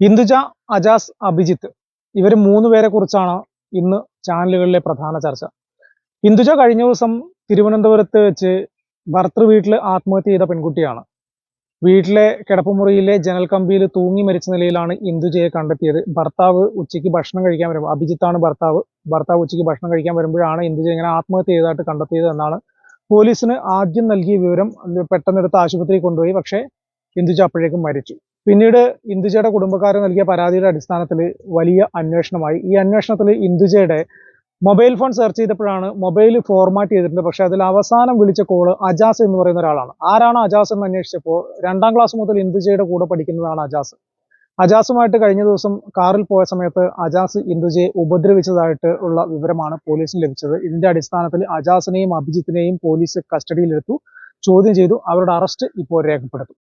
ഇന്ദുജ അജാസ് അഭിജിത്ത് ഇവർ മൂന്ന് പേരെ കുറിച്ചാണ് ഇന്ന് ചാനലുകളിലെ പ്രധാന ചർച്ച. ഇന്ദുജ കഴിഞ്ഞ ദിവസം തിരുവനന്തപുരത്ത് വെച്ച് ഭർത്തൃ വീട്ടിൽ ആത്മഹത്യ ചെയ്ത പെൺകുട്ടിയാണ്. വീട്ടിലെ കിടപ്പുമുറിയിലെ ജനൽ കമ്പിയിൽ തൂങ്ങി മരിച്ച നിലയിലാണ് ഇന്ദുജയെ കണ്ടെത്തിയത്. ഭർത്താവ് ഉച്ചയ്ക്ക് ഭക്ഷണം കഴിക്കാൻ വരുമ്പോൾ അഭിജിത്താണ് ഭർത്താവ് ഭർത്താവ് ഉച്ചയ്ക്ക് ഭക്ഷണം കഴിക്കാൻ വരുമ്പോഴാണ് ഇന്ദുജ ഇങ്ങനെ ആത്മഹത്യ ചെയ്തതായിട്ട് കണ്ടെത്തിയത് എന്നാണ് പോലീസിന് ആദ്യം നൽകിയ വിവരം പെട്ടെന്നെടുത്ത് ആശുപത്രിയിൽ കൊണ്ടുപോയി. പക്ഷേ ഇന്ദുജ അപ്പോഴേക്കും മരിച്ചു. പിന്നീട് ഇന്ദുജയുടെ കുടുംബക്കാർ നൽകിയ പരാതിയുടെ അടിസ്ഥാനത്തിൽ വലിയ അന്വേഷണമായി. ഈ അന്വേഷണത്തിൽ ഇന്ദുജയുടെ മൊബൈൽ ഫോൺ സെർച്ച് ചെയ്തപ്പോഴാണ് മൊബൈൽ ഫോർമാറ്റ് ചെയ്തിട്ടുണ്ട്. പക്ഷെ അതിൽ അവസാനം വിളിച്ച കോൾ അജാസ് എന്ന് പറയുന്ന ഒരാളാണ്. ആരാണ് അജാസ് എന്ന് അന്വേഷിച്ചപ്പോൾ രണ്ടാം ക്ലാസ് മുതൽ ഇന്ദുജയുടെ കൂടെ പഠിക്കുന്നതാണ് അജാസ്. അജാസുമായിട്ട് കഴിഞ്ഞ ദിവസം കാറിൽ പോയ സമയത്ത് അജാസ് ഇന്ദുജയെ ഉപദ്രവിച്ചതായിട്ട് ഉള്ള വിവരമാണ് പോലീസിന് ലഭിച്ചത്. ഇതിന്റെ അടിസ്ഥാനത്തിൽ അജാസിനെയും അഭിജിത്തിനെയും പോലീസ് കസ്റ്റഡിയിലെടുത്തു. ചോദ്യം ചെയ്തു. അവരുടെ അറസ്റ്റ് ഇപ്പോൾ രേഖപ്പെടുത്തും.